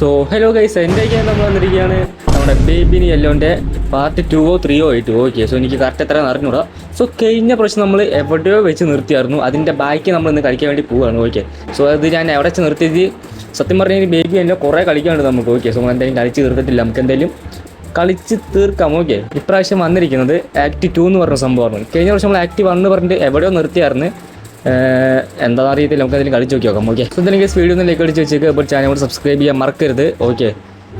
So hello guys എന്റെ ഒക്കെ നമ്മൾ വന്നിരിക്കുകയാണ് നമ്മുടെ ബേബിനി യെല്ലോന്റെ പാർട്ട് ടുവോ ത്രീയോ ആയിട്ട്. ഓക്കെ സോ എനിക്ക് കറക്റ്റ് എത്ര അറിഞ്ഞൂടാ. സോ കഴിഞ്ഞ പ്രാവശ്യം നമ്മൾ എവിടെയോ വെച്ച് നിർത്തിയായിരുന്നു. അതിന്റെ ബാക്കി നമ്മൾ ഇന്ന് കളിക്കാൻ വേണ്ടി പോവുകയാണ്. ഓക്കെ സോ അത് ഞാൻ എവിടെ വെച്ച് നിർത്തിയത്? സത്യം പറഞ്ഞാൽ ബേബി എന്നെ കുറേ കളിക്കാനുണ്ട് നമുക്ക്. ഓക്കെ സോ എന്തായാലും കളിച്ച് തീർത്തിട്ടില്ല. നമുക്ക് എന്തായാലും കളിച്ച് തീർക്കാം. ഓക്കെ ഇപ്രാവശ്യം വന്നിരിക്കുന്നത് ആക്ട് ടു എന്ന് പറഞ്ഞ സംഭവമാണ്. കഴിഞ്ഞ പ്രാവശ്യം നമ്മൾ ആക്ട് വൺ എന്ന് പറഞ്ഞിട്ട് എവിടെയോ നിർത്തിയായിരുന്നു. എന്താണെന്ന് അറിയത്തില്ല. നമുക്ക് അതിൽ കളിച്ച് നോക്കി നോക്കാം. ഓക്കെ അപ്പോൾ എനിക്ക് വീഡിയോ ഒന്ന് ലൈക്ക് അടിച്ച് വെച്ചേക്ക്. അപ്പോൾ ചാനൽ കൂടെ സബ്സ്ക്രൈബ് ചെയ്യാൻ മറക്കരുത്. ഓക്കെ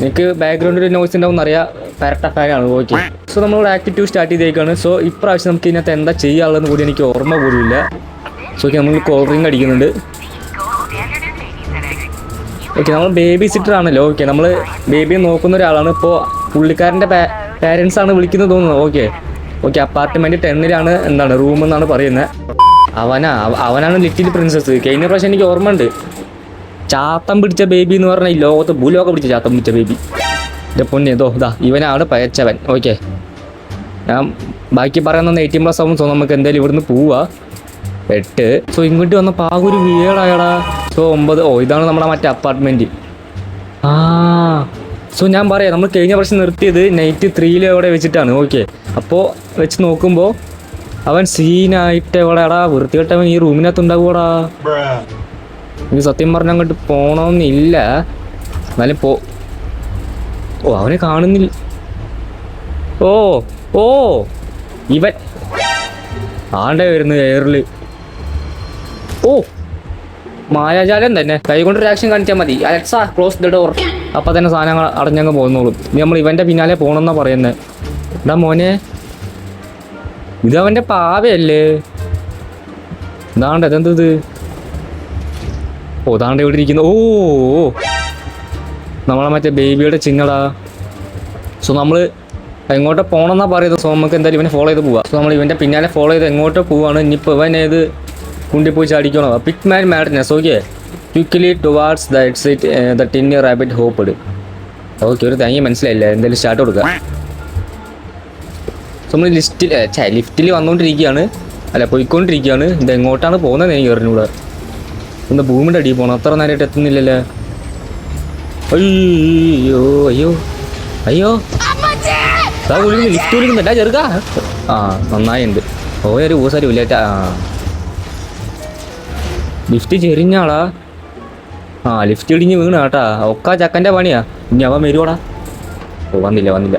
നിങ്ങൾക്ക് ബാക്ക്ഗ്രൗണ്ടിൽ നോയ്സ് ഉണ്ടാവും അറിയാം. പാരട്ട ഫാനാണ് ഓക്കെ സോ നമ്മളിവിടെ ആക്ട് ടു സ്റ്റാർട്ട് ചെയ്തേക്കാണ്. സോ ഇപ്രാവശ്യം നമുക്ക് ഇതിനകത്ത് എന്താ ചെയ്യാനുള്ളതെന്ന് കൂടി എനിക്ക് ഓർമ്മ പോലുമില്ല. സോ ഓക്കെ നമ്മൾ കോൾ റിങ് അടിക്കുന്നുണ്ട്. ഓക്കെ നമ്മൾ ബേബി സിറ്റർ ആണല്ലോ. ഓക്കെ നമ്മൾ ബേബിയെ നോക്കുന്ന ഒരാളാണ്. ഇപ്പോൾ പുള്ളിക്കാരന്റെ പാരൻസ് ആണ് വിളിക്കുന്നത് തോന്നുന്നു. ഓക്കെ ഓക്കെ അപ്പാർട്ട്മെന്റ് ടെന്നിലാണ് എന്താണ് റൂം എന്നാണ് പറയുന്നത്. അവനാ അവനാണ് ലിറ്റിൽ പ്രിൻസസ് കഴിഞ്ഞ പ്രാവശ്യം എനിക്ക് ഓർമ്മയുണ്ട്. ചാത്തം പിടിച്ച ബേബി എന്ന് പറഞ്ഞാൽ ഈ ലോകത്ത് ഭൂലോകം പിടിച്ച ചാത്തം പിടിച്ച ബേബി എന്റെ പൊന്നെ ഇതോ ഇതാ ഇവനാണ് പയച്ചവൻ. ഓക്കെ. ഞാൻ ബാക്കി പറയുന്ന എയ്റ്റീൻ പ്ലസ് ആവും സോ നമുക്ക് എന്തായാലും ഇവിടുന്ന് പോവാ. എട്ട്. സോ ഇങ്ങോട്ട് വന്ന പാകൊരു ഒരു വീടായടാ സോ ഒമ്പത്. ഓ ഇതാണ് നമ്മുടെ മറ്റേ അപ്പാർട്ട്മെന്റ് ആ. സോ ഞാൻ പറയാം നമ്മൾ കഴിഞ്ഞ പ്രാവശ്യം നിർത്തിയത് നൈറ്റ് ത്രീയിൽ അവിടെ വെച്ചിട്ടാണ്. ഓക്കെ. അപ്പോൾ വെച്ച് നോക്കുമ്പോൾ അവൻ സീനായിട്ട് വൃത്തി വൃത്തികെട്ടവൻ ഈ റൂമിനകത്ത് ഉണ്ടാവൂടാ എനിക്ക് സത്യം പറഞ്ഞ അങ്ങോട്ട് പോണമെന്നില്ല എന്നാലും പോ. ഓ അവനെ കാണുന്നില്ല. ഓ ഓ ഇവൻ. ആണ്ടേ വരുന്നു എയറിൽ ഓ മായാജാലം തന്നെ. കൈകൊണ്ട് ഒരു ആക്ഷൻ കാണിച്ചാൽ മതി. അലക്സാ ക്ലോസ് ദ ഡോർ അപ്പം തന്നെ സാധനങ്ങൾ അടഞ്ഞങ്ങ് പോകുന്നോളും ഇനി നമ്മൾ ഇവന്റെ പിന്നാലെ പോകണമെന്നാ പറയുന്നത് എടാ മോനെ ഇത് അവന്റെ പാവയല്ലേ? ഇതാണ്ട് അതെന്തത് ഓ താണ്ട് ഇവിടെ ഇരിക്കുന്നു. ഓ. നമ്മളെ മറ്റേ ബേബിയുടെ ചിഹ്നടാ സോ നമ്മൾ എങ്ങോട്ട് പോകണമെന്നാ പറയുന്നത്. സോ നമുക്ക് എന്തായാലും ഇവനെ ഫോളോ ചെയ്ത് പോവാം. സോ നമ്മൾ ഇവന്റെ പിന്നാലെ ഫോളോ ചെയ്ത് എങ്ങോട്ട് പോവാണ്. ഇനിയിപ്പോൾ ഇവൻ ഏത് കുണ്ടി പോയി ചാടിക്കണോ pick man madness okay quickly towards the exit the tiny rabbit hop okay ഒരു തേങ്ങ മനസ്സിലായില്ല. എന്തായാലും സ്റ്റാർട്ട് കൊടുക്കുക സോ നമ്മൾ ലിസ്റ്റിൽ ഛേ ലിഫ്റ്റിൽ വന്നുകൊണ്ടിരിക്കുകയാണ് അല്ല പോയിക്കൊണ്ടിരിക്കുകയാണ് ഇത് എങ്ങോട്ടാണ് പോകുന്നത് എനിക്ക് അറിഞ്ഞൂടെ. എന്താ ഭൂമിയുടെ അടിയിൽ പോകണം അത്ര നേരമായിട്ട് എത്തുന്നില്ലല്ലേ? അയ്യോ അയ്യോ. അയ്യോ. വിളിക്കുന്നു ലിഫ്റ്റ് വിളിക്കുന്നുണ്ട് ചെറുക്ക. ആ നന്നായി ഉണ്ട് ഓ ഒരു ഊസാരി ഇല്ലേറ്റ ആ. ലിഫ്റ്റ് ചെരിഞ്ഞാളാ ആ ലിഫ്റ്റ് ഇടിഞ്ഞ് വീണ കേട്ടാ. ഒക്ക ചക്കന്റെ പണിയാ. ഇനി അവൻ വരുവാടാ. ഓ വന്നില്ല വന്നില്ല.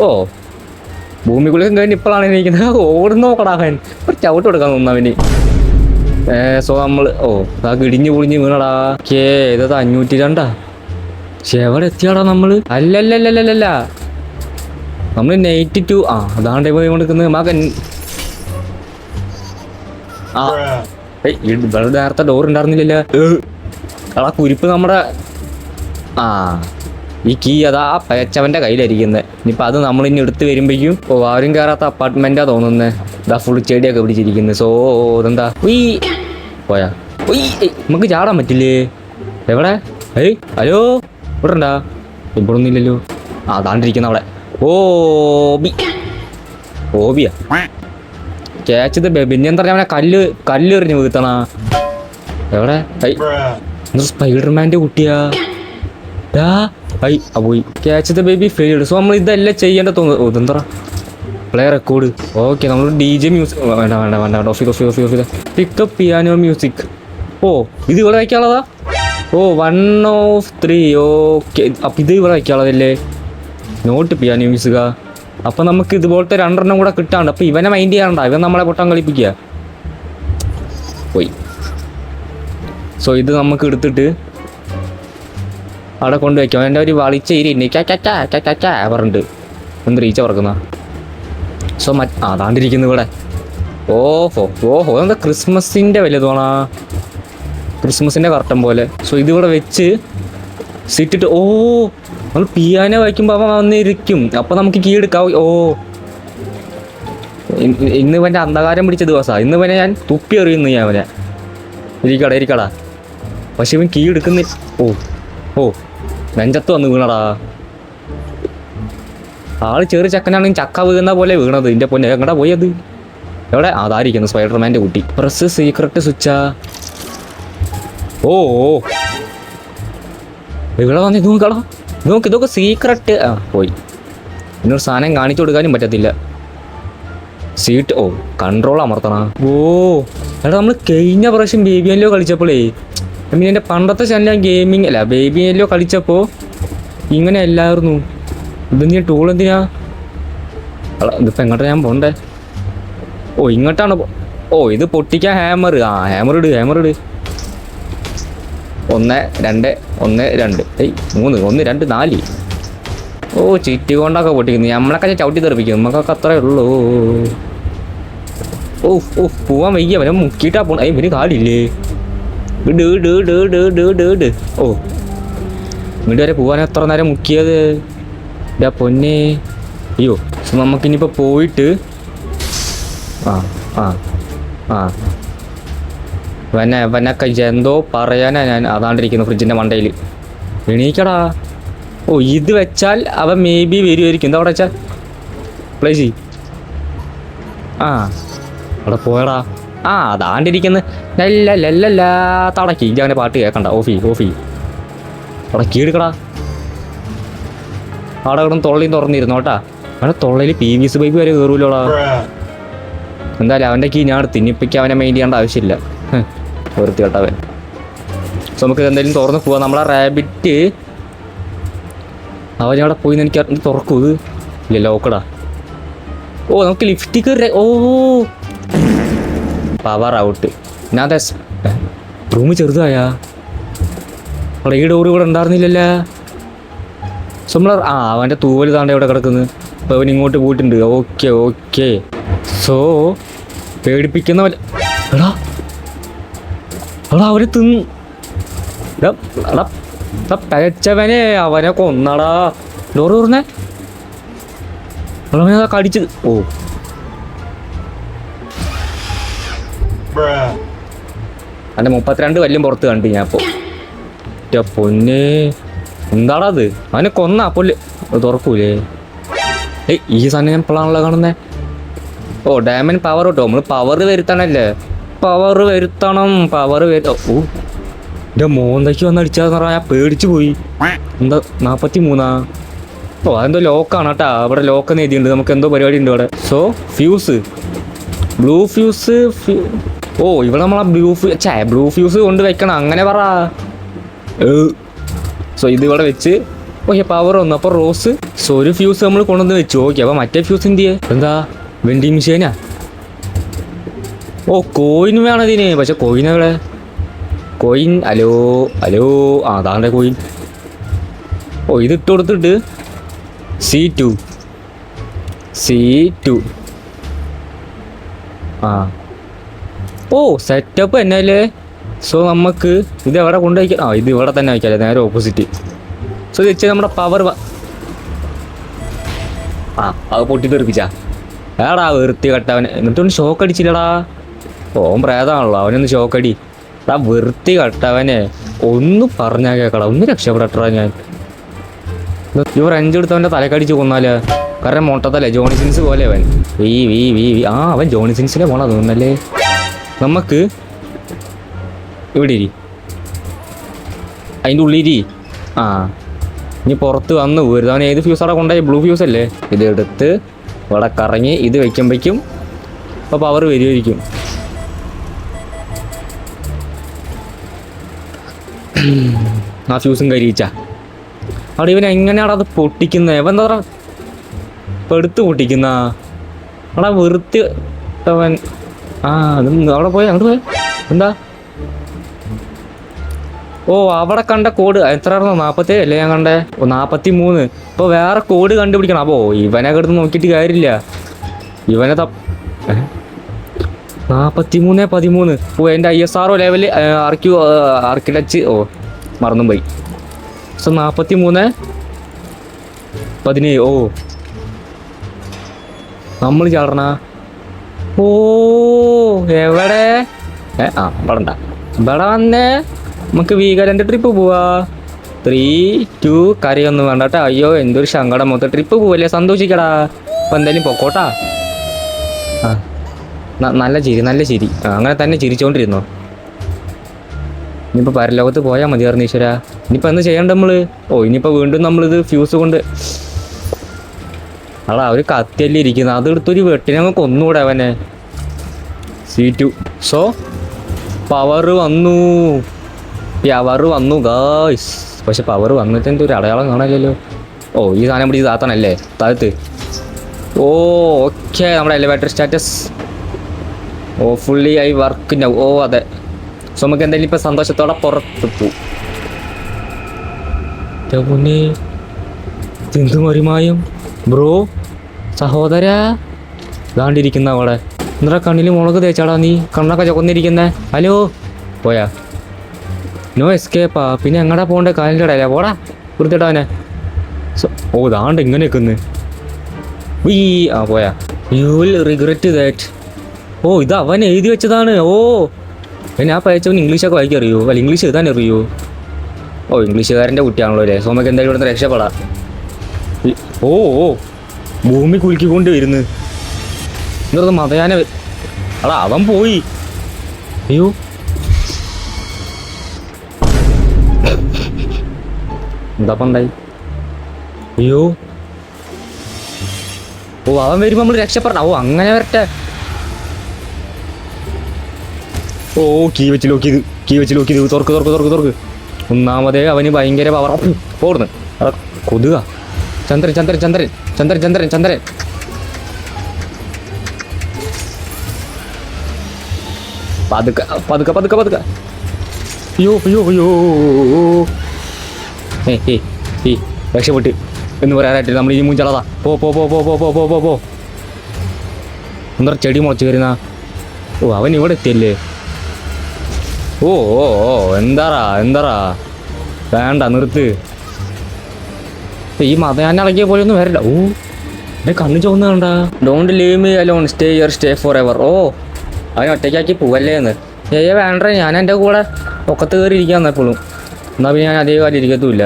ഓ. ഭൂമിക്കുള്ളിൽ കഴിഞ്ഞ് ഇപ്പോഴാണ് ഇരിക്കുന്നത് ഓടുന്ന നോക്കടാ അവൻ. ഒരു ചവിട്ട് കൊടുക്കാൻ തോന്നുന്നു ഏ സോ നമ്മൾ ഓ ആ ഇടിഞ്ഞു പൊളിഞ്ഞ് വീണടാ. കേ ഇതത് അഞ്ഞൂറ്റി രണ്ടാ പക്ഷെ എവിടെ എത്തിയാടാ നമ്മൾ? അല്ലല്ലല്ലല്ലല്ല. നമ്മൾ നൈറ്റ് ടു ആ അതാണ് പോയി കൊടുക്കുന്നത് മകൻ ആ ഇവിടെ നേരത്തെ ഡോർ ഉണ്ടായിരുന്നില്ലല്ലോ. എടാ കുരിപ്പ് നമ്മുടെ ആ. ഈ കീ അതാ ആ പയച്ചവന്റെ കയ്യിലായിരിക്കുന്നത് ഇനിയിപ്പോൾ അത് നമ്മൾ ഇനി എടുത്ത് വരുമ്പോഴേക്കും ഓ ആരും കയറാത്ത അപ്പാർട്ട്മെന്റാണ് തോന്നുന്നത് ഇതാ ഫുൾ ചെടിയൊക്കെ പിടിച്ചിരിക്കുന്നത് സോ ഇതെന്താ? ഉയ് പോയാ. ഉയ് നമുക്ക് ചാടാൻ പറ്റില്ലേ? എവിടെ? ഏയ് ഹലോ? ഇവിടെ ഉണ്ടാ? ഇവിടെ ഒന്നുമില്ലല്ലോ ആ അതാണ്ടിരിക്കുന്ന അവിടെ. ഓബി ഓബിയാ. ക്യാച്ച് ഇത് പിന്നെ എന്താ പറയാ കല്ല് കല്ല് എറിഞ്ഞ് വീഴ്ത്തണ. എവിടെ? സ്പൈഡർമാന്റെ കുട്ടിയാ. ഡാ ഐ പോയി. Catch the baby failed so നമ്മൾ ഇതെല്ലാം ചെയ്യേണ്ട തോന്നുന്നു ഇതെന്താ പ്ലേ റെക്കോർഡ് ഓക്കെ നമ്മൾ ഡി ജെ മ്യൂസിക് വേണ്ട വേണ്ട വേണ്ട ഓഫി ഓഫി ഓഫി ഓഫീസ് പിക്കപ്പ് പിയാനോ മ്യൂസിക് ഓ ഇത് ഇവിടെ വയ്ക്കാനുള്ളതാ? ഓ വൺ ഓഫ് ത്രീ ഓക്കെ അപ്പം ഇത് ഇവിടെ വയ്ക്കാനുള്ളതല്ലേ? നോട്ട് പിയാനോ മ്യൂസിക്കാ അപ്പം നമുക്ക് ഇതുപോലത്തെ രണ്ടെണ്ണം കൂടെ കിട്ടാണ്ട് അപ്പം ഇവനെ മൈൻഡ് ചെയ്യാണ്ട ഇവൻ നമ്മളെ പൊട്ടാൻ കളിപ്പിക്കുക. പോയി. സോ ഇത് നമുക്ക് എടുത്തിട്ട് അവിടെ കൊണ്ട് വെക്കാം എന്റെ ഒരു വളിച്ച ഇരി പറഞ്ഞിട്ട്. എന്ത് റീച്ച പറക്കുന്ന. സോ മറ്റ് അതാണ്ടിരിക്കുന്നു ഇവിടെ. ഓഹോ ഓഹോ എന്താ ക്രിസ്മസിന്റെ വലുതോണാ ക്രിസ്മസിന്റെ കർട്ടൻ പോലെ. സോ ഇതിവിടെ വെച്ച് സിറ്റിട്ട് ഓ നമ്മൾ പിയാനോ വയ്ക്കുമ്പോൾ അവൻ വന്നിരിക്കും. അപ്പോൾ നമുക്ക് കീഴെടുക്കാം ഓ ഇന്ന് ഇവന്റെ അന്ധകാരം പിടിച്ച ദിവസമാണ് ഇന്ന് ഇവനെ ഞാൻ തുപ്പി എറിയുന്നു ഞാൻ അവനെ. ഇരിക്കടാ ഇരിക്കടാ. പക്ഷെ ഇവൻ കീ എടുക്കുന്ന ഓ ഓ. നെഞ്ചത്ത് വന്ന് വീണടാ. ആൾ ചെറിയ ചക്കനാണെങ്കിൽ ചക്ക വീണ പോലെ വീണത്. എന്റെ പൊന്നെ. എങ്ങടാ പോയത്? എവിടെ? അതായിരിക്കുന്നു സ്പൈഡർമാന്റെ കുട്ടി. പ്രസ് സീക്രട്ട് സ്വിച്ച ഓ ഓ. ഇവിടെ വന്ന് നോക്കടാ നോക്ക് ഇതൊക്കെ സീക്രട്ട് ആ പോയി. ഇന്നൊരു സാധനം കാണിച്ചു കൊടുക്കാനും പറ്റത്തില്ല. സീറ്റ് ഓ കൺട്രോൾ അമർത്തണ. ഓ എടാ നമ്മൾ കഴിഞ്ഞ പ്രാവശ്യം ബേബി എല്ലോ കളിച്ചപ്പോഴേ മീൻ എന്റെ പണ്ടത്തെ ചാനൽ ഗെയിമിങ് അല്ല. ബേബി എല്ലോ കളിച്ചപ്പോൾ ഇങ്ങനെ അല്ലായിരുന്നു ഇത് ടൂൾ എന്തിനാ? എടാ, ഇതിപ്പോൾ എങ്ങോട്ടാ ഞാൻ പോണ്ടേ? ഓ ഇങ്ങോട്ടാണ് ഓ ഇത് പൊട്ടിക്കാൻ ഹാമർ ആ ഹാമർ ഇട് ഹാമർ ഇട്. ഒന്ന് രണ്ട് ഒന്ന് രണ്ട്. ഏയ് മൂന്ന് ഒന്ന് രണ്ട് നാല്. ഓ ചിറ്റി കൊണ്ടൊക്കെ പൊട്ടിക്കുന്നു. നമ്മളൊക്കെ ചവിട്ടി തെറിപ്പിക്കും നമുക്കൊക്കെ അത്രേ ഉള്ളൂ. ഓ ഓ പോവാൻ വയ്യ അവനെ മുക്കിയിട്ടാ പോണ ഏയ് ഇവന് കാലില്ലേ? ഇട് ഇട് ഇട് ഇട് ഇട് ഇട് ഇട് ഓ. ഇങ്ങോട്ട് വരെ പോവാൻ എത്ര നേരം മുക്കിയത്? ഇതാ പൊന്നെ. അയ്യോ നമുക്കിനിപ്പോൾ പോയിട്ട് ആ ആ ആ. വന വനക്ക എന്തോ പറയാനാ ഞാൻ അതാണ്ടിരിക്കുന്നു ഫ്രിഡ്ജിന്റെ മണ്ടയിൽ എണീക്കടാ. ഓ ഇത് വെച്ചാൽ അവ മേ ബി വരുമായിരിക്കും എന്താ അവിടെ വെച്ചാൽ പ്ലേ ആ. അവിടെ പോയടാ. ആ അതാണ്ടിരിക്കുന്നു ലല്ല ലല്ലല്ല തടക്കി. ഇജ്ജ് അവന്റെ പാട്ട് കേൾക്കണ്ട ഓഫി ഓഫി. അവിടെ കീടുക്കടാ അവിടെ കിടന്ന് തൊള്ളിയും തുറന്നിരുന്നു കേട്ടാ. അവിടെ തൊള്ളയിൽ പി വി എസ് ബൈക്ക് വരെ കയറൂലോടാ എന്തായാലും അവന്റെ കീ ഞാൻ തിന്നിപ്പിക്കാൻ അവനെ മെയിൻ ചെയ്യേണ്ട ആവശ്യമില്ല. വെറുതെ കേട്ടവൻ സോ നമുക്ക് എന്തെങ്കിലും തുറന്ന് പോവാം. നമ്മളെ റാബിറ്റ്. അവൻ അവിടെ പോയി എനിക്ക് തുറക്കൂ ഇല്ല ലോക്കടാ. ഓ നമുക്ക് ലിഫ്റ്റിക്ക് ഓ. പവർ ഔട്ട് ഞാൻ റൂം ചെറുതായ. അവിടെ ഈ ഡോർ ഇവിടെ ഉണ്ടായിരുന്നില്ലല്ലേ. സോ ആ അവന്റെ തൂവൽ താണ്ട ഇവിടെ കിടക്കുന്നു? അപ്പോൾ അവൻ ഇങ്ങോട്ട് പോയിട്ടുണ്ട്. Okay okay. സോ പേടിപ്പിക്കുന്ന എടാ. എടാ അവർ തിന്ന് എടാ അവനെ കൊന്നടാ. ഡോറ് തുറന്നേ. അവനെ കടിച്ചത്. ഓ. എന്റെ മുപ്പത്തിരണ്ട് വല്യം പുറത്ത് കണ്ടു ഞാൻ അപ്പോൾ പൊന്ന്. എന്താടാ അത് അവനെ കൊന്ന. പൊല്ല് തുറക്കൂലേ? ഏയ് ഈ സാധനം ഞാൻ ഇപ്പോഴാണല്ലോ കാണുന്നേ. ഓ ഡാമൻ പവർ കേട്ടോ നമ്മൾ പവർ വരുത്തണല്ലേ? പവർ വരുത്തണം. പവർ വരുത്ത ഓ എന്റെ മോന്തയ്ക്ക് വന്ന് അടിച്ചാന്ന് പറഞ്ഞാൽ ഞാൻ പേടിച്ചു പോയി. എന്താ നാൽപ്പത്തി മൂന്നാ ഓ അതെന്തോ ലോക്കാണ് കേട്ടാ. അവിടെ ലോക്ക് എഴുതിയുണ്ട് നമുക്ക് എന്തോ പരിപാടി ഉണ്ട് അവിടെ സോ ഫ്യൂസ് ബ്ലൂ ഫ്യൂസ് ഫ്യൂ ഓ ഇവിടെ നമ്മളെ ബ്ലൂ ഫ്യൂ ചേ ബ്ലൂ ഫ്യൂസ് കൊണ്ട് വെക്കണം അങ്ങനെ പറ. സോ ഇത് ഇവിടെ വെച്ച് ഓക്കെ പവർ വന്നു. അപ്പോൾ റോസ് സോ ഒരു ഫ്യൂസ് നമ്മൾ കൊണ്ടുവന്ന് വെച്ചു. ഓക്കെ അപ്പോൾ മറ്റേ ഫ്യൂസ് എന്ത് ചെയ്യുക എന്താ? വെൻഡിങ് മെഷീനാ ഓ കോയിൻ വേണം ഇതിന്. പക്ഷെ കോയിൻ എവിടെ? കോയിൻ അലോ അലോ ആ അതാണ്ടെ കോയിൻ ഓ ഇത് ഇട്ട് കൊടുത്തിട്ട് സി ടു സി ടു ആ. ഓ സെറ്റപ്പ് എന്നല്ലേ സോ നമുക്ക് ഇത് എവിടെ കൊണ്ടുപോയി ആ ഇത് ഇവിടെ തന്നെ വയ്ക്കാം നേരെ ഓപ്പോസിറ്റ് സോ ഇത് വെച്ചാൽ നമ്മുടെ പവർ ആ അത് പൊട്ടി തെറിപ്പിച്ചാ ഏടാ വെറുത്തി കട്ടവൻ എന്നിട്ടൊന്ന് ഷോക്ക് അടിച്ചില്ലടാ ഓൻ പ്രേതാണല്ലോ അവനൊന്ന് ഷോക്ക് അടി. എടാ വെറുത്തി കട്ടവനെ ഒന്ന് പറഞ്ഞാൽ കേക്കടാ ഒന്ന് രക്ഷപ്പെടട്ടാ ഞാൻ. ഇവർ അഞ്ചെടുത്തവന്റെ തലക്കടിച്ച് കൊന്നാൽ കാരണം മൊട്ടത്തല്ലേ ജോണിസിൻസ് പോലെ അവൻ. വി വി വി ആ അവൻ ജോണിസിൻസിനെ പോണ തോന്നുന്നല്ലേ? നമുക്ക് ഇവിടെ ഇരി. അതിന്റെ ഉള്ളിരി ആ. ഇനി പുറത്ത് വന്ന് പോരുത് അവൻ ഏത് ഫ്യൂസാണ് കൊണ്ടുപോയി? ബ്ലൂ ഫ്യൂസ് അല്ലേ? ഇത് എടുത്ത് ഇവിടെ കറങ്ങി ഇത് വയ്ക്കുമ്പോഴേക്കും അപ്പോൾ പവർ വരുമായിരിക്കും ആ ഫ്യൂസും കരിയിച്ച അവിടെ ഇവൻ എങ്ങനെയാണ് അത് പൊട്ടിക്കുന്നത് ഇവൻ എന്താ പറയുക പെടുത്ത് പൊട്ടിക്കുന്ന? അവിടെ വെറുത്ത് അവൻ ആ അവിടെ പോയി അങ്ങോട്ട് പോയ. എന്താ? ഓ അവിടെ കണ്ട കോഡ്. എത്രയായിരുന്നു നാൽപ്പത്തേഴ് അല്ലേ ഞാൻ കണ്ടേ? ഓ നാൽപ്പത്തി മൂന്ന് ഇപ്പോൾ വേറെ കോഡ് കണ്ടുപിടിക്കണം. അപ്പോൾ ഇവനെ കിടന്ന് നോക്കിയിട്ട് കാര്യമില്ല. ഇവനെ ത നാൽപ്പത്തി മൂന്ന് പതിമൂന്ന്. ഓ എന്റെ I S R O level ആർക്യു ആർക്കിടച്ച് ഓ മറന്നും പോയി സോ നാൽപ്പത്തി മൂന്ന് പതിനേഴ്. ഓ. നമ്മൾ ചാടണ? ഓ എവിടെ? ആ ഇവിടെ ഇവിടെ വന്നേ. നമുക്ക് വീഗാലാൻഡ് ട്രിപ്പ് പോവാ. ത്രീ ടു കറിയൊന്നും വേണ്ട കേട്ടോ. അയ്യോ എന്തൊരു സങ്കടം. മൊത്തം ട്രിപ്പ് പോവല്ലേ? സന്തോഷിക്കടാ. അപ്പൊ എന്തായാലും പൊക്കോട്ടാ. ആ നല്ല ചിരി നല്ല ചിരി. അങ്ങനെ തന്നെ ചിരിച്ചോണ്ടിരുന്നോ. ഇനിയിപ്പോൾ പരലോകത്ത് പോയാ മതിയായിരുന്നു ഈശ്വര ഇനിയിപ്പോൾ എന്ത് ചെയ്യണ്ട നമ്മൾ? ഓ ഇനിയിപ്പോൾ വീണ്ടും നമ്മളിത് ഫ്യൂസ് കൊണ്ട് അടാ ഒരു കത്തിയല്ലേ ഇരിക്കുന്നത് അതെടുത്തൊരു വെട്ടിനങ്ങ് കൊന്നുകൂടെ അവനെ. സി ടു സോ പവർ വന്നു. പവർ വന്നു ഗായ്സ് പക്ഷെ പവർ വന്നിട്ട് എന്തൊരു അടയാളം കാണാനില്ലല്ലോ. ഓ ഈ സാധനം പിടിച്ച് താത്തണല്ലേ താഴത്ത്. ഓ ഓക്കെ നമ്മുടെ എലിവേറ്റർ സ്റ്റാറ്റസ് ഓ ഫുള്ളി ആയി വർക്ക് ഓ അതെ. സോ നമുക്ക് എന്തായാലും ഇപ്പം സന്തോഷത്തോടെ പുറത്ത് പോവും പൊന്നെ തിന്തു മറിമായും ബ്രോ സഹോദര ഇതാണ്ടിരിക്കുന്ന അവളെ എന്താ കണ്ണിൽ മുളക് തേച്ചാടാ നീ. കണ്ണൊക്കെ ചുവന്നിരിക്കുന്നേ. ഹലോ? പോയാ. നോ എസ്കേപ്പാ. പിന്നെ എങ്ങടാ പോണ്ടേ കാലിന്റെ പോടാ. വൃത്തിയിട്ടവനെ ഓ ഇതാണ്ട് ഇങ്ങനെ നിൽക്കുന്നു വീ ആ പോയാ. യു വിൽ റിഗ്രറ്റ് ദാറ്റ് ഓ ഇത് അവൻ എഴുതി വെച്ചതാണ്. ഓ. പിന്നെ ആ പയച്ചവൻ ഇംഗ്ലീഷൊക്കെ വായിക്കാൻ അറിയോ അല്ല ഇംഗ്ലീഷ് എഴുതാൻ അറിയോ ഓ ഇംഗ്ലീഷുകാരന്റെ കുട്ടിയാണല്ലോ അല്ലേ? സോ നമുക്ക് എന്തായാലും ഇവിടുന്ന് രക്ഷപ്പെടാം. ഓ ഓ. ഭൂമി കുലുക്കിക്കൊണ്ട് വരുന്നത് എന്നിട്ട് മതയാന അടാ അവൻ പോയി. അയ്യോ. എന്താപ്പം ഉണ്ടായി അയ്യോ. ഓ അവൻ വരുമ്പോൾ നമ്മൾ രക്ഷപ്പെടണം. ഓ അങ്ങനെ വരട്ടെ. ഓ കീ വെച്ച് നോക്കിയത് കീ വെച്ച് നോക്കിയത് തുറക്ക് തുറക്ക് തുറക്ക് തുറക്ക്. ഒന്നാമതേ അവന് ഭയങ്കര പവർ ഓടുന്നു. അതാ കൊതുക. ചന്ദ്രൻ ചന്ദ്രൻ ചന്ദ്രൻ. ചന്ദ്രൻ ചന്ദ്രൻ ചന്ദ്രൻ. പതുക്കെ പതുക്കെ പതുക്കെ പതുക്കെ. അയ്യോ അയ്യോ അയ്യോ. ഏ ഏ ഏ രക്ഷപ്പെട്ട് എന്ന് പറയാനായിട്ട് നമ്മൾ ഈ മൂഞ്ചളതാ പോ പോ പോ പോ പോ പോ പോ പോ പോ. എന്താ ചെടി മുളച്ച് വരുന്ന ഓ അവൻ ഇവിടെ എത്തിയല്ലേ? ഓ ഓ ഓ എന്താറാ എന്താറാ വേണ്ട നിർത്ത്. ഈ മതയാനെ ഇളകിയ പോലെ ഒന്നും വരില്ല ഓ എന്റെ കണ്ണ് ചുവന്ന് don't leave me alone stay your stay forever ഓ അവൻ ഒറ്റയ്ക്കാക്കി പോവല്ലേ എന്ന് ഏ വേണ്ട ഞാൻ എന്റെ കൂടെ ഒക്കത്ത് കയറി ഇരിക്കാൻ എപ്പോഴും എന്നാൽ പിന്നെ ഞാൻ അതേ കാര്യം ഇരിക്കത്തുമില്ല.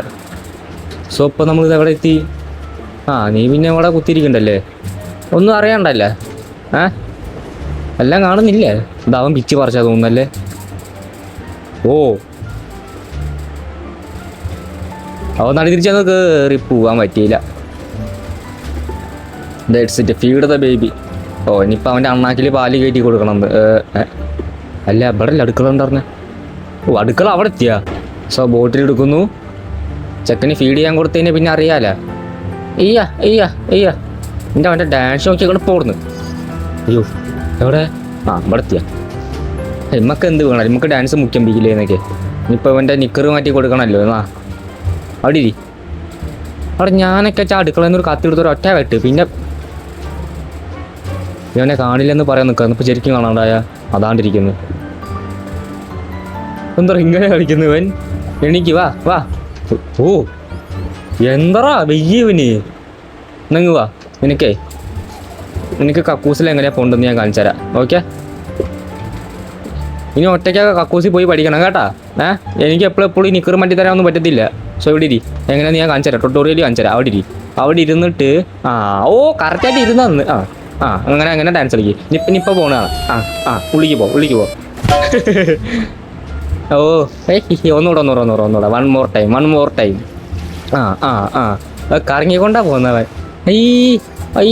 സോ ഇപ്പോൾ നമ്മൾ ഇത് എവിടെ എത്തി? ആ നീ പിന്നെ ഇവിടെ കുത്തിയിരിക്കണ്ടല്ലേ? ഒന്നും അറിയണ്ടല്ലേ? ഏ? എല്ലാം കാണുന്നില്ലേ? ഇതാവൻ പിച്ച് പറിച്ചാ തോന്നുന്നല്ലേ? ഓ അവൻ നട തിരിച്ചങ്ങ് കയറി പോവാൻ പറ്റിയില്ല. That's it feed the baby ഓ ഇനിയിപ്പോൾ അവന്റെ അണ്ണാക്കിൽ പാൽ കയറ്റി കൊടുക്കണം. അല്ല ഇവിടെ അല്ല അടുക്കള ഉണ്ടായിരുന്നെ ഓ അടുക്കള അവിടെ എത്തിയാ? സോ ബോട്ടിൽ എടുക്കുന്നു. ചെക്കന് ഫീഡ് ചെയ്യാൻ കൊടുത്തതിന് പിന്നെ അറിയാല. ഇയ്യ ഇയ്യ ഇയ്യ. എന്റെ അവന്റെ ഡാൻസ് നോക്കി അങ്ങോട്ട് പോടുന്നു. അയ്യോ എവിടെ? ആ ഇവിടെ എത്തിയാ. ഇമ്മക്ക് എന്ത് വേണം? ഇമ്മക്ക് ഡാൻസ് മുഖ്യം പിക്കില്ലേന്നൊക്കെ ഇനിയിപ്പോൾ ഇവന്റെ നിക്കറ് മാറ്റി കൊടുക്കണമല്ലോ എന്നാ? അവിടെ ഇരി. അവിടെ ഞാനൊക്കെ വെച്ചാൽ അടുക്കളയിൽ നിന്ന് ഒരു കത്തിയെടുത്ത് ഒറ്റ വെട്ട്. പിന്നെ ഇവനെ കാണില്ലെന്ന് പറയാൻ നിൽക്കുന്നു ഇപ്പോൾ ശരിക്കും കാണാണ്ടായ. അതാണ്ടിരിക്കുന്നു. എന്താ ഇങ്ങനെ കളിക്കുന്നു ഇവൻ? എണീക്ക് വാ വാ. ഓ എന്തറാ വെയ്യവന് എന്നങ്ങ് വാ നിനക്കേ. നിനക്ക് കക്കൂസിൽ എങ്ങനെയാ പോണ്ടെന്ന് ഞാൻ കാണിച്ചു തരാം. ഓക്കെ? ഇനി ഒറ്റയ്ക്കൊക്കെ കക്കൂസിൽ പോയി പഠിക്കണം കേട്ടാ. ഏഹ് എനിക്ക് എപ്പോഴും എപ്പോഴും ഈ നിക്കറ് മാറ്റി തരാനൊന്നും പറ്റത്തില്ല. സോ ഇവിടെ ഇരി എങ്ങനെയാണെന്ന് ഞാൻ കാണിച്ചു തരാം ട്യൂട്ടോറിയൽ കാണിച്ചു തരാം അവിടെ ഇരി അവിടെ ഇരുന്നിട്ട് ആ ഓ കറക്റ്റായിട്ട് ഇരുന്നു ആ ആ അങ്ങനെ അങ്ങനെ ഡാൻസ് കളിക്കും. നിപ്പ നിപ്പ പോണതാണ് ആ ആ ഉള്ളിക്ക് പോ ഉള്ളിക്ക് പോ. ഓ ഏയ് ഒന്നുകൂടെ ഒന്നുകൂടെ ഒന്നുകൂടെ ഒന്നുകൂടെ one more time one more time ആ ആ ആ. കറങ്ങിക്കൊണ്ടാ പോകുന്നവൻ ഐ ഐ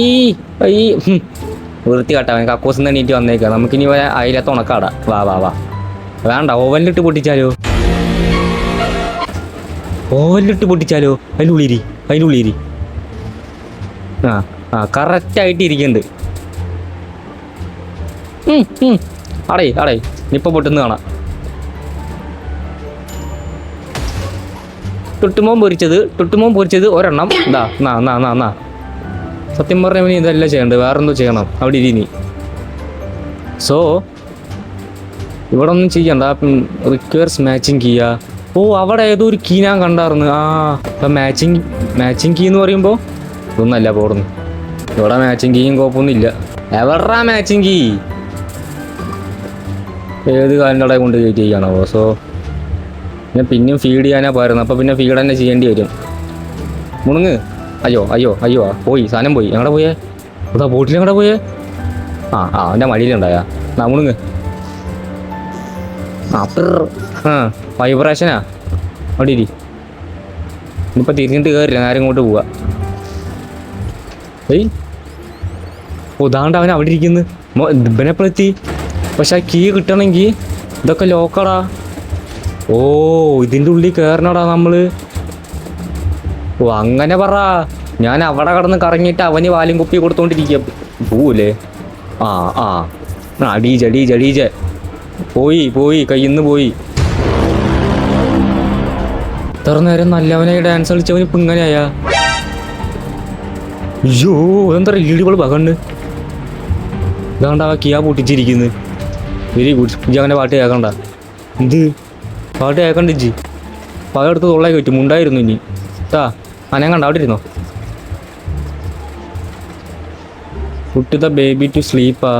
ഐ. വൃത്തി കട്ടവൻ കക്കൂസിൽ നിന്ന് എണീറ്റ് വന്നേക്കുക നമുക്കിനി അതിലത്തെ ഉണക്കാടാ. വാ വാ വാ. വേണ്ട ഓവനിലിട്ട് പൊട്ടിച്ചാലോ? ഓവനിലിട്ട് പൊട്ടിച്ചാലോ? അതിനുള്ളിരി അതിനുള്ളിരി ആ ആ കറക്റ്റായിട്ട് ഇരിക്കുന്നുണ്ട്. അടേ അടേ നിപ്പ പൊട്ടുന്ന കാണാം. ടുട്ടുമോൻ പൊരിച്ചത് ടുട്ടുമോൻ പൊരിച്ചത് ഒരെണ്ണം. ഇതാ നാ നാ നാ നാ. സത്യം പറഞ്ഞ പറഞ്ഞവന് ഇതല്ല ചെയ്യണ്ടത് വേറെന്തോ ചെയ്യണം. അവിടെ ഇരി നീ സോ ഇവിടെ ഒന്നും ചെയ്യണ്ട. റിക്വയർസ് മാച്ചിങ് കീയാ ഓ അവിടെ ഏതോ ഒരു കീ ഞാൻ കണ്ടായിരുന്നു ആ ഇപ്പം മാച്ചിങ് മാച്ചിങ് കീ എന്ന് പറയുമ്പോൾ ഇതൊന്നല്ല പോടുന്നു. ഇവിടെ മാച്ചിങ് കീയും കുഴപ്പമൊന്നും ഇല്ല. എവിടാ മാച്ചിങ് കീ ഏത് കാലിന്റെ കൊണ്ട് കയറ്റി ചെയ്യണോ സോ പിന്നെ പിന്നെയും ഫീഡ് ചെയ്യാനാ പോയിരുന്നു അപ്പോൾ പിന്നെ ഫീഡ് തന്നെ ചെയ്യേണ്ടി വരും. മുണുങ്ങ്. അയ്യോ അയ്യോ അയ്യോ പോയി. സാധനം പോയി. എങ്ങടെ പോയേ? അതാ ബോട്ടിൽ എങ്ങടെ പോയേ? ആ ആ അവന്റെ മടിയിലുണ്ടായാ. നാ മുണുങ്ങ്. ആ ആ വൈബ്രേഷനാ അവിടെ ഇരി ഇനിയിപ്പോൾ തിരിഞ്ഞിട്ട് കയറില്ല നേരെ ഇങ്ങോട്ട് പോവാ. ഏയ്. ഉദാണ്ട് അവൻ അവിടെ ഇരിക്കുന്നു. ഇവനെപ്പോഴെത്തി പക്ഷെ ആ കീ കിട്ടണമെങ്കിൽ ഇതൊക്കെ ലോക്കടാ ഓ ഇതിന്റെ ഉള്ളിൽ കയറണടാ നമ്മൾ. ഓ അങ്ങനെ പറ. ഞാൻ അവിടെ കടന്ന് കറങ്ങിയിട്ട് അവന് വാലും കുപ്പി കൊടുത്തോണ്ടിരിക്കുക പോവൂലേ? ആ ആ. അടീജ് അടീജ് അടീജ് പോയി പോയി കയ്യിന്ന് പോയി. ഇത്ര നേരം നല്ലവനായി ഡാൻസ് കളിച്ചവന് ഇപ്പം ഇങ്ങനെയായാ അയ്യോ എന്താ ലീഡുകൾ പകണ്ട് ഇതാണ്ട കിയാ പൊട്ടിച്ചിരിക്കുന്നത് വെരി ഗുഡ്. ഇജ്ജ് അങ്ങനെ പാട്ട് കേൾക്കണ്ട എന്ത്? പാട്ട് കേൾക്കണ്ട ഇജ്ജി. പകടുത്ത് തൊള്ളേ കയറ്റും ഉണ്ടായിരുന്നു ഇനി. ട്ടാ അനേ കണ്ട. അവിടെ ഇരുന്നോ? കുട്ടി ദ ബേബി ടു സ്ലീപ്പാ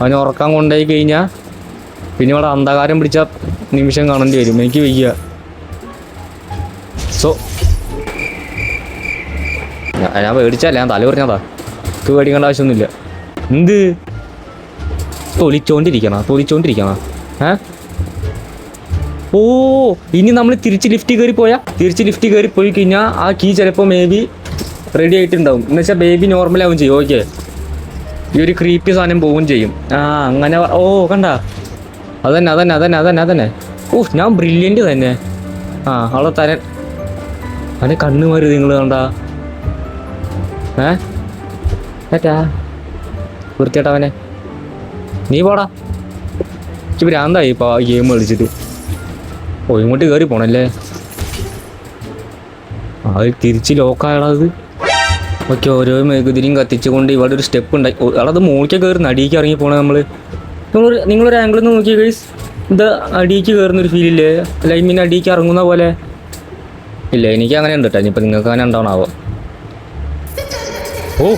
അവനെ ഉറക്കാൻ കൊണ്ടുപോയി കഴിഞ്ഞാൽ പിന്നെ ഇവിടെ അന്ധകാരം പിടിച്ച നിമിഷം കാണേണ്ടി വരും. എനിക്ക് വയ്യ. സോ ഞാൻ പേടിച്ചല്ല ഞാൻ തല പറഞ്ഞതാ എനിക്ക് പേടിക്കേണ്ട ആവശ്യമൊന്നുമില്ല. എന്ത്? തൊലിച്ചോണ്ടിരിക്കണ? തൊലിച്ചോണ്ടിരിക്കണ? ഏ? ഓ ഇനി നമ്മൾ തിരിച്ച് ലിഫ്റ്റ് കയറി പോയാ? തിരിച്ച് ലിഫ്റ്റ് കയറി പോയി കഴിഞ്ഞാൽ ആ കീ ചിലപ്പോൾ മേ ബി റെഡി ആയിട്ടുണ്ടാവും. എന്ന് വെച്ചാൽ ബേബി നോർമലാവും ചെയ്യും ഓക്കെ ഈ ഒരു ക്രീപ്പി സാധനം പോവും ചെയ്യും. ആ അങ്ങനെ ഓ കണ്ട? അതന്നെ അതന്നെ അതന്നെ അതന്നെ അതന്നെ. ഓ ഞാൻ ബ്രില്യന്റ് തന്നെ. ആ അവളെ തരൻ. അവന്റെ കണ്ണ് മാറി നിങ്ങൾ കണ്ട. ഏ? ഏറ്റാ വൃത്തിയേട്ടാ അവനെ. നീ പോടാ. ഭ്രാന്തായി ഇപ്പോൾ ആ ഗെയിം കളിച്ചിട്ട്. ഓ ഇങ്ങോട്ട് കയറി പോണല്ലേ? അത് തിരിച്ച് ലോക്കായത് ഓക്കെ ഓരോ മെഴുകുതിരിയും കത്തിച്ചുകൊണ്ട് ഇവിടെ ഒരു സ്റ്റെപ്പ് ഉണ്ടായി. ഓ, എടാ അത് മുകളിലേക്ക് കയറി നടിയിക്ക് ഇറങ്ങി പോണേ നമ്മൾ നിങ്ങളൊരു നിങ്ങളൊരു ആംഗിൾ നിന്ന് നോക്കിയ ഗൈസ് ഇത് അടിക്ക് കയറുന്നൊരു ഫീൽ ഇല്ലേ? ലൈമിന് അടിക്ക് ഇറങ്ങുന്ന പോലെ. ഇല്ല എനിക്ക് അങ്ങനെ ഉണ്ട് കേട്ടോ ഇനിയിപ്പോൾ നിങ്ങൾക്ക് അങ്ങനെ ഉണ്ടാവണാവോ ഓ.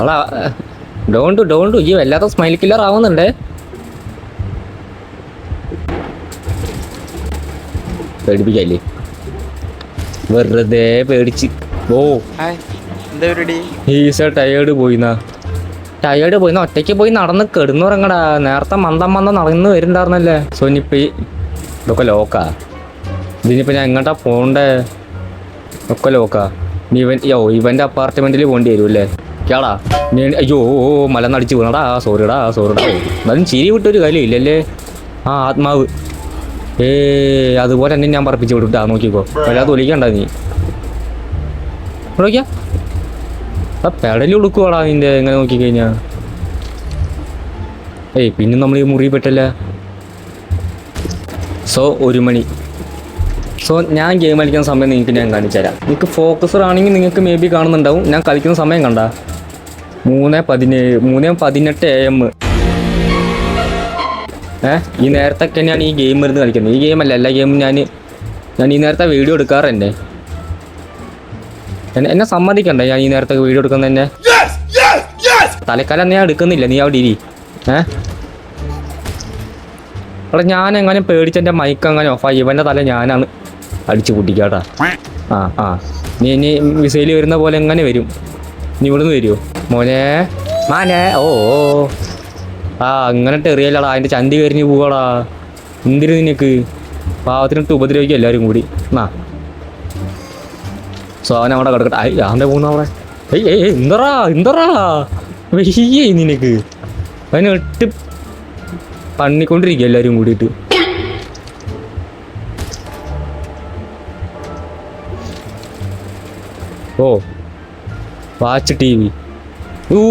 അളാ ഡോണ്ട് ഡോണ്ട് ഈ വല്ലാത്ത സ്മൈൽ കില്ലർ ആവുന്നുണ്ടേ. പേടിപ്പിക്കല്ലേ? വെറുതെ പേടിച്ച്. ഓ. ടയേർഡ് പോയിന്നാ. ടയേർഡ് പോയി. ഒറ്റയ്ക്ക് പോയി നടന്ന് കെടുന്നുറങ്ങടാ. നേരത്തെ മന്ദം മന്ദം നടന്ന് വരുന്നുണ്ടായിരുന്നല്ലേ? സോ ഇനിയിപ്പോ ഈ ഇതൊക്കെ ലോക്കാ ഇതിനിപ്പോ ഞാൻ എങ്ങോട്ടാ പോണ്ടേ? ഒക്കെ ലോക്കാ ഇവൻ യോ ഇവന്റെ അപ്പാർട്ട്മെന്റിൽ പോണ്ടി വരും അല്ലേ കേടാ നീ അയ്യോ മലന്നടിച്ച് വീണടാ. സോറിടാ സോറിടാ എന്നാലും ചിരി വിട്ടൊരു കാര്യം ഇല്ലല്ലേ ആ ആത്മാവ്. ഏ അതുപോലെ തന്നെ ഞാൻ പറപ്പിച്ച് വിടുട്ടാ നോക്കിക്കോ. വല്ലാതെ ഒലിക്കണ്ട നീ. നോക്കിയാ? ആ പെടലി ഉടുക്കുവാടാ നിന്റെ എങ്ങനെ നോക്കിക്കഴിഞ്ഞാ? ഏയ് പിന്നെ നമ്മൾ ഈ മുറി പെട്ടല്ല. സോ ഒരു മണി. സോ ഞാൻ ഗെയിം കളിക്കുന്ന സമയം നിങ്ങൾക്ക് ഞാൻ കാണിച്ചു തരാം. നിങ്ങൾക്ക് ഫോക്കസർ ആണെങ്കിൽ നിങ്ങൾക്ക് മേ ബി കാണുന്നുണ്ടാവും. ഞാൻ കളിക്കുന്ന സമയം കണ്ട. മൂന്ന് പതിനേഴ് മൂന്ന് പതിനെട്ട് എ എം ഏ ഈ നേരത്തൊക്കെ ഞാൻ ഈ ഗെയിം ഇരുന്ന് കളിക്കുന്നത് ഈ ഗെയിമല്ല എല്ലാ ഗെയിമും ഞാൻ ഞാൻ ഈ നേരത്തെ വീഡിയോ എടുക്കാറുണ്ട്. എന്നെ സമ്മതിക്കണ്ട ഞാൻ ഈ നേരത്തെ വീഡിയോ എടുക്കുന്ന തന്നെ? തലക്കാലം ഞാൻ എടുക്കുന്നില്ല നീ അവിടെ ഇരി. ഏ? ഞാൻ എങ്ങനെ പേടിച്ച എന്റെ മൈക്ക് അങ്ങനെ ഓഫായി ഇവന്റെ തല ഞാനാണ് അടിച്ചു പൊട്ടിക്കാട്ടാ. ആ ആ. നീ ഇനി വിസയിൽ വരുന്ന പോലെ എങ്ങനെ വരും? നീ ഇവിടുന്ന് വരുമോ മോനെ. മാനെ. ഓ ഓ. ആ അങ്ങനെ ടെറിയല്ലടാ അതിന്റെ ചന്തി കരിഞ്ഞ് പോവാടാ. എന്തിനു നിനക്ക്? പാവത്തിനിട്ട് ഉപദ്രവിക്കും എല്ലാവരും കൂടി. എന്നാ സോ അവൻ അവിടെ കിടക്കട്ടെ. ഐ അവന്റെ പോകുന്ന അവിടെ ഏയ് ഏയ് എന്തറാ എന്തറാ വെയ്യേ നിനക്ക്. അവനെ ഇട്ട് പണിക്കൊണ്ടിരിക്കുക എല്ലാവരും കൂടിയിട്ട്. ഓ വാച്ച് ടി വി. ഊ.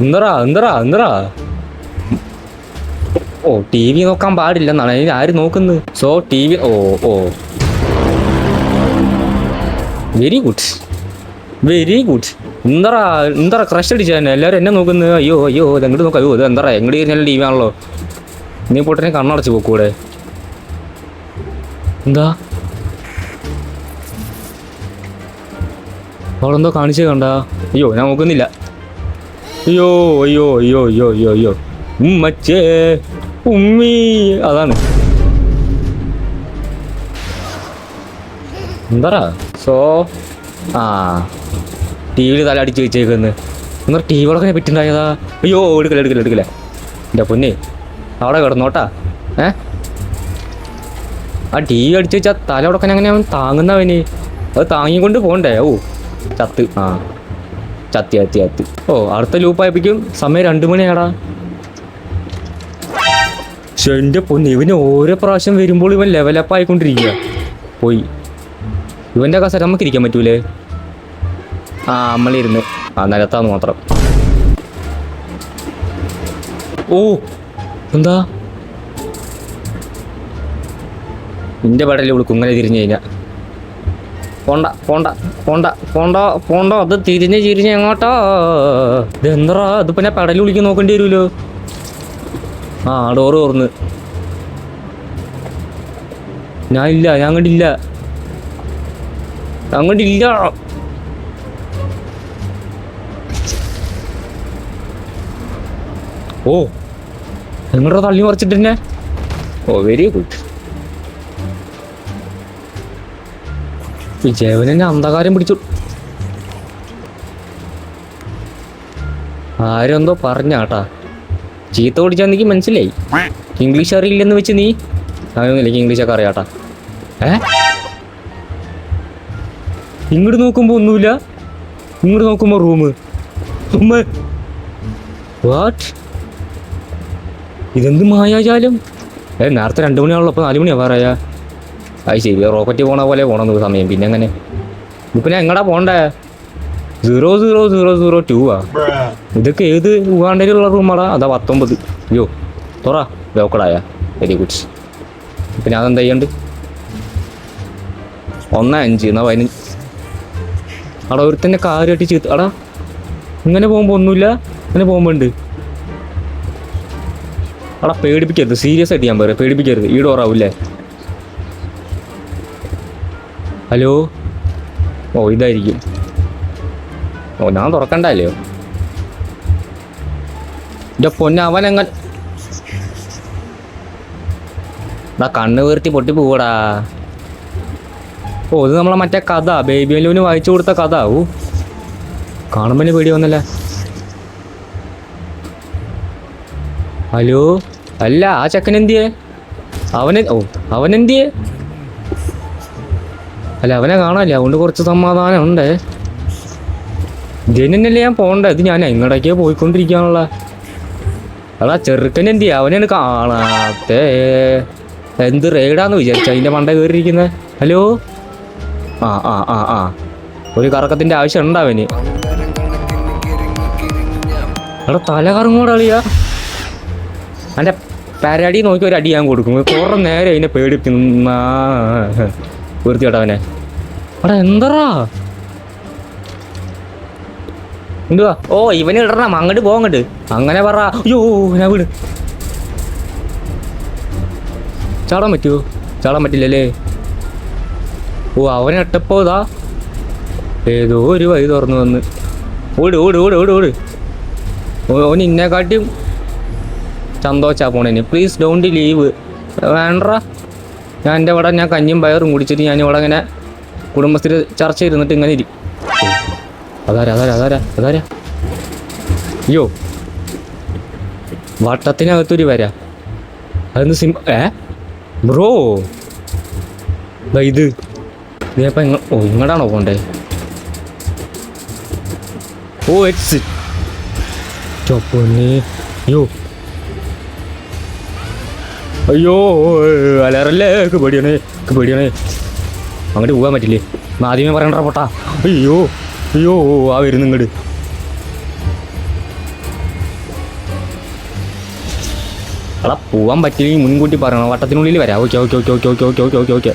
എന്തറാ എന്തറാ എന്തറാ ഓ ടി വി നോക്കാൻ പാടില്ലെന്നാണ്. ആര് നോക്കുന്നത്? സോ ടി വി ഓ ഓ. വെരി ഗുഡ് വെരി ഗുഡ് എന്തറാ എന്തറാ ക്രഷ് അടിച്ചാൽ തന്നെ എല്ലാവരും എന്നെ നോക്കുന്നത് അയ്യോ അയ്യോ ഇത് എങ്ങോട്ട് നോക്കാം. അയ്യോ ഇത് എന്തറാ? എങ്ങോട്ട് കഴിഞ്ഞാൽ ടീമാണല്ലോ നീ പൊട്ടനെ കണ്ണടച്ച് പോക്കൂടെ എന്താ? അവളെന്തോ കാണിച്ചേ കണ്ട? അയ്യോ ഞാൻ നോക്കുന്നില്ല. അയ്യോ അയ്യോ അയ്യോ അയ്യോ അയ്യോ അയ്യോ. ഉമ്മച്ചേ ഉമ്മി. അതാണ്. എന്താ സോ ആ ടി വിയിൽ തല അടിച്ച് വെച്ചേക്കുന്നു. എന്നാൽ ടി വികളൊക്കെ പറ്റുണ്ടായതാ അയ്യോ എടുക്കല എടുക്കല എടുക്കല എന്റെ പൊന്നെ അവിടെ കിടന്നോട്ടാ. ഏ? ആ ടി വി അടിച്ച് വെച്ചാൽ തല ഉടക്കാൻ അങ്ങനെ അവൻ താങ്ങുന്നവന് അത് താങ്ങിക്കൊണ്ട് പോകണ്ടേ ഓ ചത്ത്. ആ ചത്തി ചത്തി ചത്തി. ഓ അടുത്ത ലൂപ്പായപ്പോഴേക്കും സമയം രണ്ട് മണിയാടാ. പക്ഷെ എന്റെ പൊന്ന് ഇവന് ഓരോ പ്രാവശ്യം വരുമ്പോൾ ഇവൻ ലെവലപ്പ് ആയിക്കൊണ്ടിരിക്കുക പോയി. ഇവന്റെ കസേര നമുക്ക് ഇരിക്കാൻ പറ്റൂലേ? ആ നമ്മളിരുന്ന്. ആ നിലത്താന്ന് മാത്രം. ഓ എന്താ? നിന്റെ പടലിൽ വിളിക്കും ഇങ്ങനെ തിരിഞ്ഞു കഴിഞ്ഞാ. പോണ്ട പോണ്ട പോണ്ട പോണ്ട പോണ്ട. അത് തിരിഞ്ഞ് ചിരിഞ്ഞ് എങ്ങോട്ടോ? ഇത് എന്താ പിന്നെ പടലിൽ വിളിക്കാൻ നോക്കേണ്ടി വരുമല്ലോ. ആ ഡോറ് തുറന്ന്. ഞാൻ ഇല്ല ഞാൻ കണ്ടില്ല ഞാൻ ഇല്ല ഓ നിങ്ങളുടെ തള്ളി മറിച്ചിട്ട് തന്നെ? ഓ വെരി ഗുഡ് വിജയവനെ അന്ധകാരം പിടിച്ചു. ആരെന്തോ പറഞ്ഞാട്ടാ. ചീത്ത ഓടിച്ചാൽ നീക്ക് മനസ്സിലായി? ഇംഗ്ലീഷ് അറിയില്ലെന്ന് വെച്ച് നീ? അങ്ങനെയൊന്നുമില്ല ഇംഗ്ലീഷൊക്കെ അറിയാട്ടാ. ഏ? ഇങ്ങോട്ട് നോക്കുമ്പോൾ ഒന്നുമില്ല. ഇങ്ങോട്ട് നോക്കുമ്പോൾ റൂം ഉമ്മ. വാട്ട് ഇതെന്ത് മായാജാലം? ഏ നേരത്തെ രണ്ട് മണിയാണല്ലോ അപ്പോൾ നാല് മണിയാ പറയാ അത് ശരി റോക്കറ്റ് പോണ പോലെ പോണെന്ന് സമയം പിന്നെ എങ്ങനെ? ഇപ്പൊ ഞാൻ എങ്ങടാ പോണ്ടേ? Zero zero zero zero two ആ? ഇതൊക്കെ ഏത് ഉഗാണ്ടയിലുള്ള റൂമാടാ? അതാ പത്തൊമ്പത്. അയ്യോ തുറ ലോക്കഡായ. വെരി ഗുഡ് ഇപ്പം ഞാൻ അതെന്താ ചെയ്യണ്ട്? ഒന്ന് അഞ്ച് എന്നാ പതിനഞ്ച്. അടാ ഒരുത്തന്നെ കാര് കെട്ടി ചീത്ത അടാ ഇങ്ങനെ പോകുമ്പോൾ ഒന്നുമില്ല ഇങ്ങനെ പോകുമ്പോൾ ഉണ്ട്. അടാ പേടിപ്പിക്കരുത് സീരിയസ് ആയിട്ട് ഞാൻ പറയാം പേടിപ്പിക്കരുത് ഈ ഡോറാവൂല്ലേ ഹലോ ഓ ഇതായിരിക്കും. ഓ ഞാൻ തുറക്കണ്ടല്ലോ? എന്റെ പൊന്നെ അവൻ കണ്ണ് വീർത്തി പൊട്ടി പോവടാ ഓ ഇത് നമ്മളെ മറ്റേ കഥ. ബേബി അലുവിന് വായിച്ചു കൊടുത്ത കഥ. ഓ കാണുമ്പോൾ പേടി വന്നല്ലേ? ഹലോ അല്ല ആ ചെക്കൻ എന്തിയേ? അവന് ഓ അവൻ അല്ല അവനെ കാണാനില്ല. അതുകൊണ്ട് കുറച്ച് സമാധാനം ഉണ്ട്. ഇതിനല്ലേ ഞാൻ പോണ്ടേ ഇത് ഞാൻ എങ്ങടേക്കേ പോയിക്കൊണ്ടിരിക്കാനുള്ള? അതാ ചെറുക്കൻ എന്ത് അവനാണ് കാണാത്തേ. എന്ത് റേഡാന്ന് വിചാരിച്ചു അതിന്റെ മണ്ട കയറിയിരിക്കുന്നത് ഹലോ ആ ആ ആ ആ. ഒരു കറക്കത്തിന്റെ ആവശ്യം ഉണ്ടാവും ഇനി. എടാ തല കറങ്ങോടെ അളിയാ എന്റെ പരടി നോക്കി ഒരു അടി ഞാൻ കൊടുക്കും. കുറെ നേരം അതിനെ പേടിപ്പിക്കുന്ന അവനെ. എടാ എന്തറാ? എന്തുവാ? ഓ ഇവന് ഇടണം അങ്ങോട്ട് പോങ്ങട്ട് അങ്ങനെ പറ. അയ്യോ ഞാൻ വീട് ചാടാൻ പറ്റുമോ ചാടാൻ പറ്റില്ലല്ലേ? ഓ അവൻ ഇട്ടപ്പോ ഇതാ. ഏതോ ഒരു വഴി തുറന്നു വന്ന്. ഓട് ഓട് ഓട് ഓട് ഓട്. ഓൻ ഇന്നെക്കാട്ടിയും സന്തോഷാ പോണേന്. പ്ലീസ് ഡോണ്ട് ലീവ് വേണ്ട ഞാൻ എന്റെ ഇവിടെ ഞാൻ കഞ്ഞിയും പയറും കുടിച്ചിട്ട് ഞാൻ ഇവിടെ ഇങ്ങനെ കുടുംബശ്രീ ചർച്ച ഇരുന്നിട്ട് ഇങ്ങനെ ഇരി. അതാരാ അതാരാ അതാരാ അതാരാ? അയ്യോ. വട്ടത്തിനകത്തൊരു വരാ. അതെന്ത് സിം ഏ? ബ്രോ ഇത്. ഇതിപ്പോ ഇങ്ങ ഓ ഇങ്ങടാണോ പോണ്ടേ? ഓ എക്സ് ചൊപ്പൊന്നി അയ്യോ. അയ്യോ അലറല്ലേ പേടിയാണ് പേടിയാണ്. അങ്ങോട്ട് പോകാൻ പറ്റില്ലേ? ആദ്യമേ പറയണ്ട പൊട്ടാ. അയ്യോ അയ്യോ ആ വരുന്നു ഇങ്ങോട്ട് എടാ പോവാൻ പറ്റില്ലെങ്കിൽ മുൻകൂട്ടി പറയണം. വട്ടത്തിനുള്ളിൽ വരാം. Okay okay okay okay okay okay okay okay.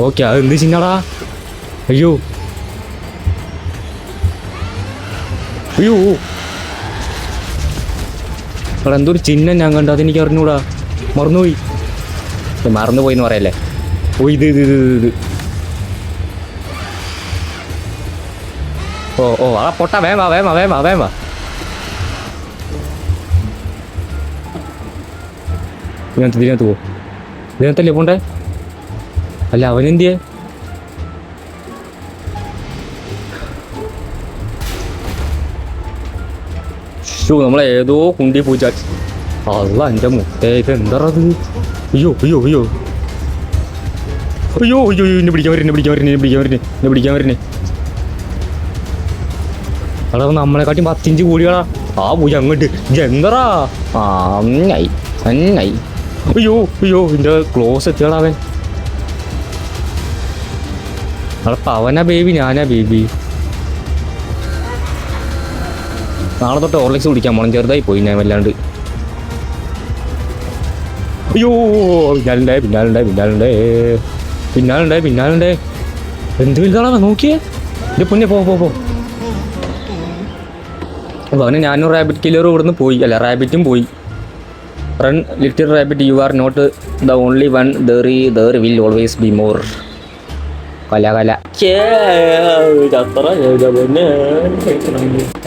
Okay അത് എന്ത് ചിന്നടാ അയ്യോ. അയ്യോ. അവിടെ എന്തോ ഒരു ചിഹ്നം ഞാൻ കണ്ടു അതെനിക്ക് അറിഞ്ഞൂടാ. മറന്നുപോയി. മറന്നുപോയി എന്ന് പറയല്ലേ? ഓ ഇത് ഇത് ഇത് ഇത്, ഓ ഓ ആ പൊട്ട വേമാ വേമാ വേമാ വേമാ ഇതിനകത്ത് ഇതിനകത്ത് പോ. ഇതിനകത്തല്ലേ പോണ്ടേ? അല്ല അവനെന്തിയെ? ഷോ നമ്മളെ ഏതോ കുണ്ടി പൂച്ചാട്ടി അല്ല എന്റെ മുട്ടേ ഇത് എന്താണത്? അയ്യോ അയ്യോ അയ്യോ. അയ്യോ അയ്യോ എന്നെ പിടിക്കാൻ വരുന്നേ പിടിക്കാൻ വരുന്നേ പിടിക്കാൻ വരുന്നേ എന്നെ പിടിക്കാൻ വരുന്നേ എടാ നമ്മളെക്കാട്ടി പത്തിഞ്ച് കൂടികളാ. ആ പൂജ അങ്ങോട്ട്. ജന്തറാ ആ നന്നായി നന്നായി. അയ്യോ അയ്യോ എന്റെ ക്ലോസ് എത്തിയാടാ അവനാ ബേബി ഞാനാ ബേബി. നാളെ തൊട്ട് ഓർലിക്സ് കുടിക്കാൻ പോണം. ചെറുതായി പോയി ഞാൻ വല്ലാണ്ട്. അയ്യോ പിന്നാലുണ്ടേ പിന്നാലുണ്ടേ പിന്നാലുണ്ടേ പിന്നാലുണ്ടേ പിന്നാലുണ്ടേ എന്ത് വലുതാണോ നോക്കിയേ. എന്റെ പൊന്നെ പോ പോ പോ. അവന് ഞാനും റാബിറ്റ് കില്ലറും ഇവിടുന്ന് പോയി. അല്ല റാബിറ്റും പോയി. Run little rabbit you are not the only one there ഈ there will always be more കല കൊല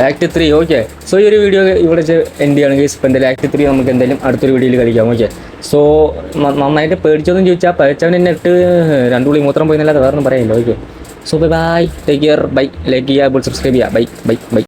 ആക്ട് ത്രീ ഓക്കെ സോ ഈ ഒരു വീഡിയോ ഇവിടെ എൻഡ് ചെയ്യുകയാണെങ്കിൽ ഇപ്പം എന്തായാലും ആക്ട് ത്രീ നമുക്ക് എന്തായാലും അടുത്തൊരു വീഡിയോയിൽ കളിക്കാം ഓക്കെ സോ നന്നായിട്ട് പേടിച്ചൊന്നും ചോദിച്ചാൽ പേടിച്ചവൻ എന്നെ ഇട്ട് രണ്ടു പുള്ളി മൂത്രം പോയി എന്നല്ലാതെ വേറെ ഒന്നും പറയാനില്ല okay so bye bye take care bye like ചെയ്യുക സബ്സ്ക്രൈബ് ചെയ്യുക. Bye bye bye